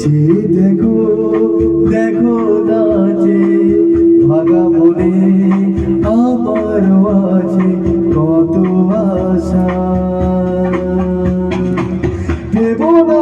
যে দেখো দেখো নাচে ভাগা মনে আমার আছে কত আশা। দেব না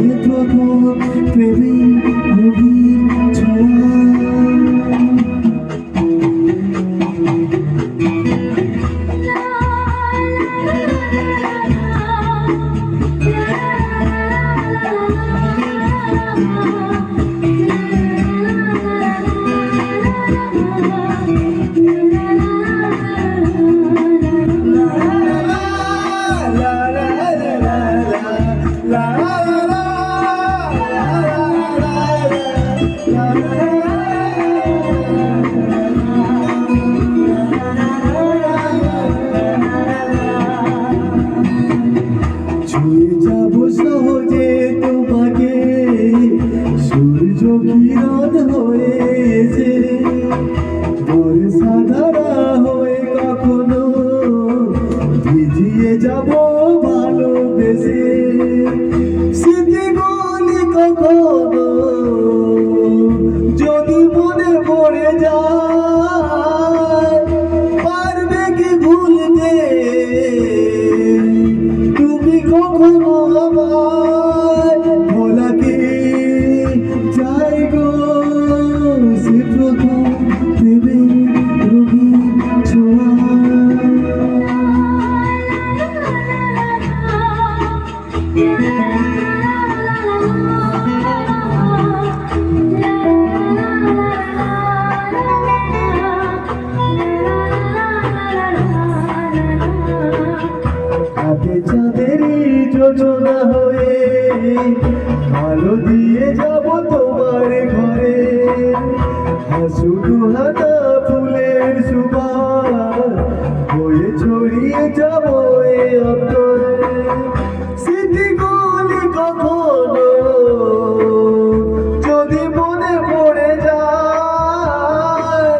যে প্রভু প্রেমী যাব ভালোবেসে। স্মৃতিগুলি কখনো না হয়ে আলো দিয়ে যাব তোমার ঘরে। হাসু হাতা ফুলের সুবাস বয়ে ছড়িয়ে যাব এ অন্তরে। স্মৃতিগুলি কখনো যদি মনে পড়ে যায়,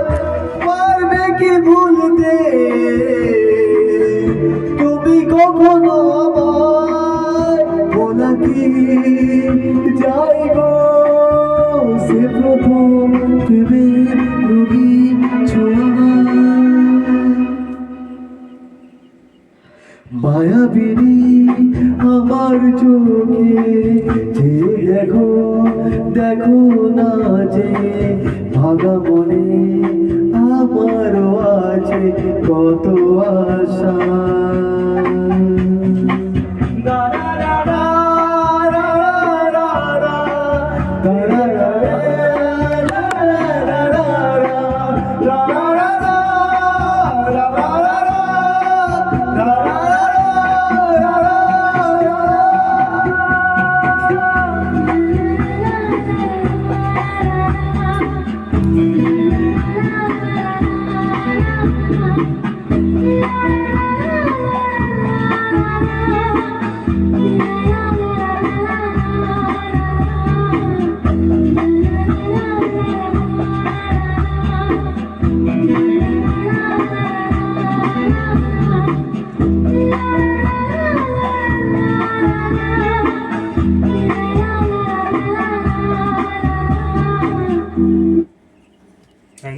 পারবে কি ভুলতে? তুমি কখনো ভাগা মন